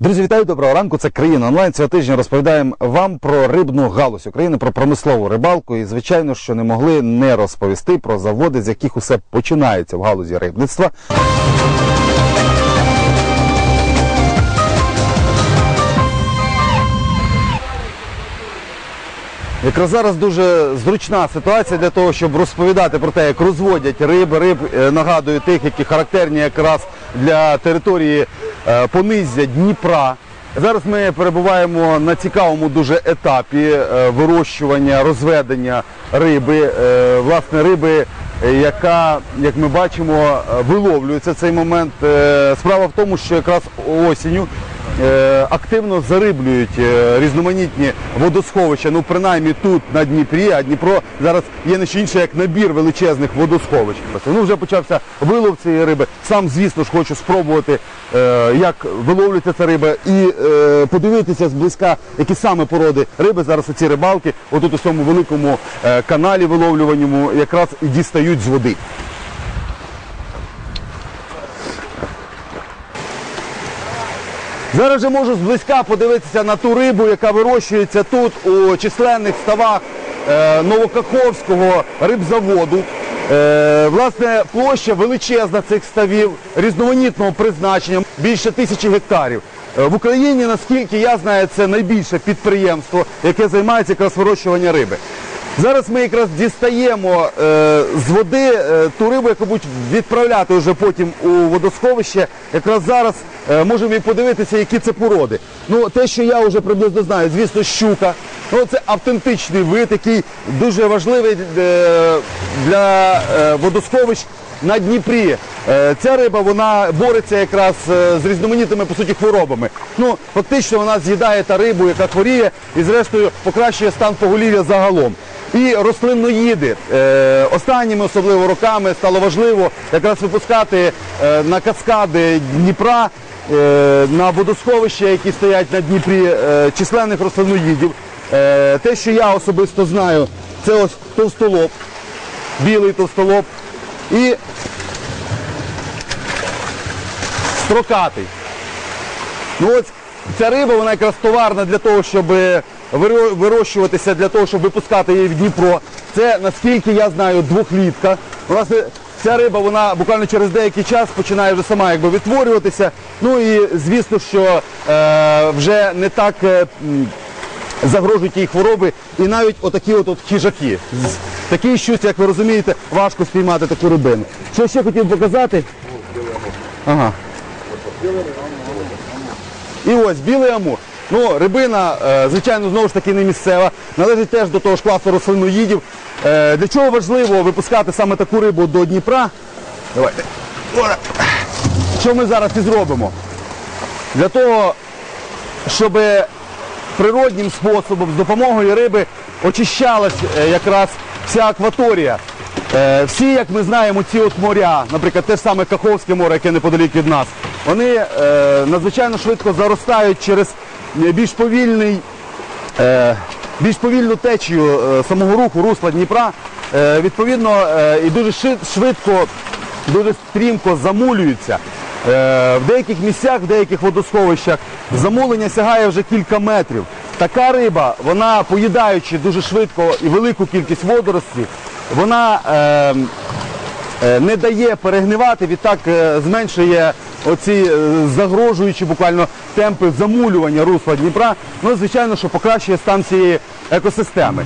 Друзі, вітаю, доброго ранку. Це країна онлайн. Цього тижня розповідаємо вам про рибну галузь України, про промислову рибалку. І звичайно, що не могли не розповісти про заводи, з яких усе починається в галузі рибництва. Якраз зараз дуже зручна ситуація для того, щоб розповідати про те, як розводять риби. Риб е, нагадую тих, які характерні якраз для території е, понизя Дніпра. Зараз ми перебуваємо на цікавому дуже етапі е, вирощування, розведення риби, власне риби, яка, як ми бачимо, виловлюється цей момент. Справа в тому, що якраз осінню активно зариблюють е, різноманітні водосховища. Ну, принаймні тут на Дніпрі, а Дніпро зараз є не що інше, як набір величезних водосховищ. Ну вже почався вилов цієї риби. Сам, звісно ж, хочу спробувати, е, як виловлюється ця риба, і е, подивитися зблизька, які саме породи риби зараз ці рибалки, отут у цьому великому е, каналі виловлюваному, якраз дістають з води. Зараз вже можу зблизька подивитися на ту рибу, яка вирощується тут у численних ставах е, Новокаховського рибзаводу. Е, власне, площа величезна цих ставів, різноманітного призначення, більше тисячі гектарів. Е, В Україні, наскільки я знаю, це найбільше підприємство, яке займається якраз вирощуванням риби. Зараз ми якраз дістаємо е, з води е, ту рибу, яку будуть відправляти вже потім у водосховище. Якраз зараз е, можемо і подивитися, які це породи. Ну, те, що я вже приблизно знаю, звісно, щука. Ну, це автентичний вид, який дуже важливий е, для е, водосховищ на Дніпрі. Е, Ця риба вона бореться якраз е, з різноманітними по суті хворобами. Ну фактично вона з'їдає та рибу, яка хворіє, і зрештою покращує стан поголів'я загалом. І рослинноїди е, останніми особливо роками стало важливо якраз випускати на каскади Дніпра, на водосховища, які стоять на Дніпрі, численних рослинноїдів. Е, те, що я особисто знаю, це ось товстолоб, білий товстолоб і строкатий. Ну ось ця риба, вона якраз товарна для того, щоб вирощуватися, для того, щоб випускати її в Дніпро. Це, наскільки я знаю, двохлітка. Власне, ця риба, вона буквально через деякий час починає вже сама якби відтворюватися. Ну і звісно, що е, вже не так е, загрожують їй хвороби і навіть отакі от, от хижаки. Такий щось, як ви розумієте, важко спіймати таку рибину. Що ще хотів показати? Ага. І ось білий амур. Ну, рибина, е, звичайно, знову ж таки не місцева, належить теж до того ж класу рослинноїдів. Е, Для чого важливо випускати саме таку рибу до Дніпра? Давайте. Що ми зараз і зробимо? Для того, щоб природнім способом з допомогою риби очищалась е, якраз вся акваторія. Е, Всі, як ми знаємо, ці от моря, наприклад, те ж саме Каховське море, яке неподалік від нас, вони е, надзвичайно швидко заростають через більш повільний е, більш повільну течію самого руху русла Дніпра, відповідно, і дуже швидко, дуже стрімко замулюються. В деяких місцях, в деяких водосховищах замулення сягає вже кілька метрів. Така риба, вона поїдаючи дуже швидко і велику кількість водорослі, вона е, е, не дає перегнивати, відтак е, зменшує оці е, загрожуючі буквально темпи замулювання русла Дніпра. Ну, звичайно, що покращує стан цієї екосистеми.